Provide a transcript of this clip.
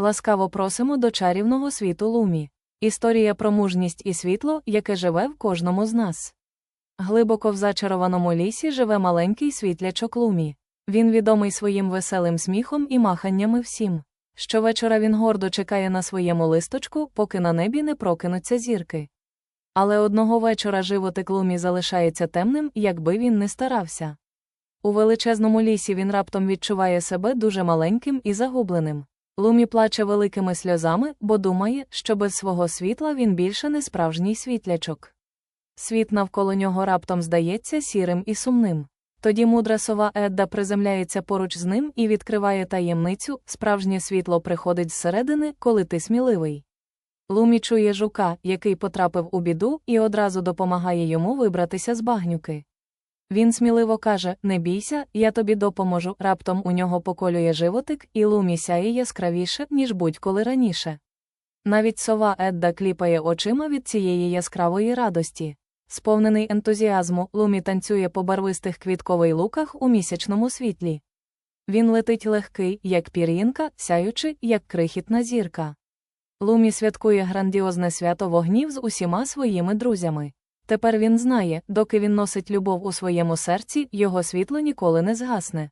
Ласкаво просимо до чарівного світу Лумі. Історія про мужність і світло, яке живе в кожному з нас. Глибоко в зачарованому лісі живе маленький світлячок Лумі. Він відомий своїм веселим сміхом і маханнями всім. Щовечора він гордо чекає на своєму листочку, поки на небі не прокинуться зірки. Але одного вечора животик Лумі залишається темним, якби він не старався. У величезному лісі він раптом відчуває себе дуже маленьким і загубленим. Лумі плаче великими сльозами, бо думає, що без свого світла він більше не справжній світлячок. Світ навколо нього раптом здається сірим і сумним. Тоді мудра сова Едда приземляється поруч з ним і відкриває таємницю, справжнє світло приходить зсередини, коли ти сміливий. Лумі чує жука, який потрапив у біду, і одразу допомагає йому вибратися з багнюки. Він сміливо каже: Не бійся, я тобі допоможу. Раптом у нього поколює животик, і лумі сяє яскравіше, ніж будь-коли раніше. Навіть сова Едда кліпає очима від цієї яскравої радості. Сповнений ентузіазму, лумі танцює по барвистих квіткових луках у місячному світлі. Він летить легкий, як пір'їнка, сяючи, як крихітна зірка. Лумі святкує грандіозне свято вогнів з усіма своїми друзями. Тепер він знає, доки він носить любов у своєму серці, його світло ніколи не згасне.